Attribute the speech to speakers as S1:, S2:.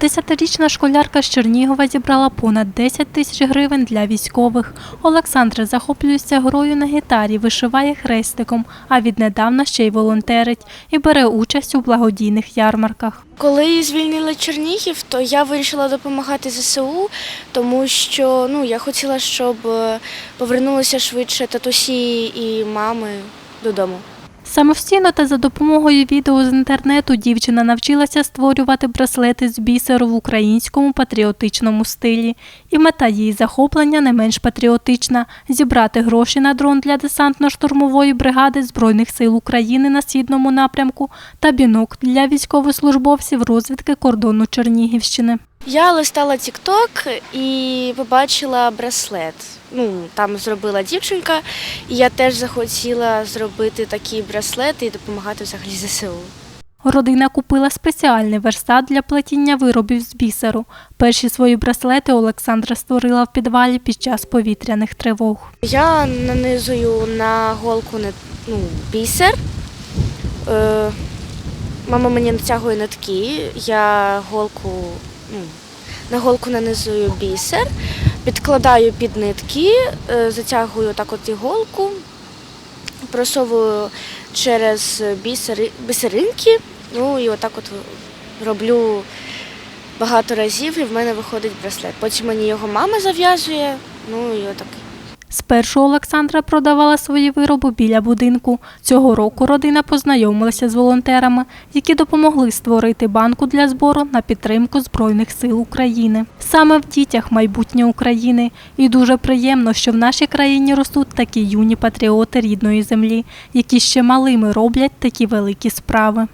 S1: Десятирічна школярка з Чернігова зібрала понад 10 тисяч гривень для військових. Олександра захоплюється грою на гітарі, вишиває хрестиком, а віднедавна ще й волонтерить і бере участь у благодійних ярмарках.
S2: Коли звільнили Чернігів, то я вирішила допомагати ЗСУ, тому що ну, я хотіла, щоб е, повернулися швидше татусі і мами додому.
S1: Самостійно та за допомогою відео з інтернету дівчина навчилася створювати браслети з бісеру в українському патріотичному стилі. І мета її захоплення не менш патріотична зібрати гроші на дрон для десантно-штурмової бригади Збройних сил України на східному напрямку та бінок для військовослужбовців розвідки кордону Чернігівщини.
S2: Я листала TikTok і побачила браслет. Ну, там зробила дівчинка, і я теж захотіла зробити такі браслети і допомагати взагалі ЗСУ.
S1: Родина купила спеціальний верстат для плетіння виробів з бісеру. Перші свої браслети Олександра створила в підвалі під час повітряних тривог.
S2: Я нанизую на голку ну, бісер. Е, мама мені натягує нитки, я голку, на голку нанизую бісер, підкладаю під нитки, е, затягую так от іголку, просовую через бісери, бісеринки, ну і отак от роблю багато разів, і в мене виходить браслет. Потім мені його мама зав'язує, ну і отак.
S1: Спершу Олександра продавала свої вироби біля будинку. Цього року родина познайомилася з волонтерами, які допомогли створити банку для збору на підтримку Збройних сил України. Саме в дітях майбутнє України. І дуже приємно, що в нашій країні ростуть такі юні патріоти рідної землі, які ще малими роблять такі великі справи.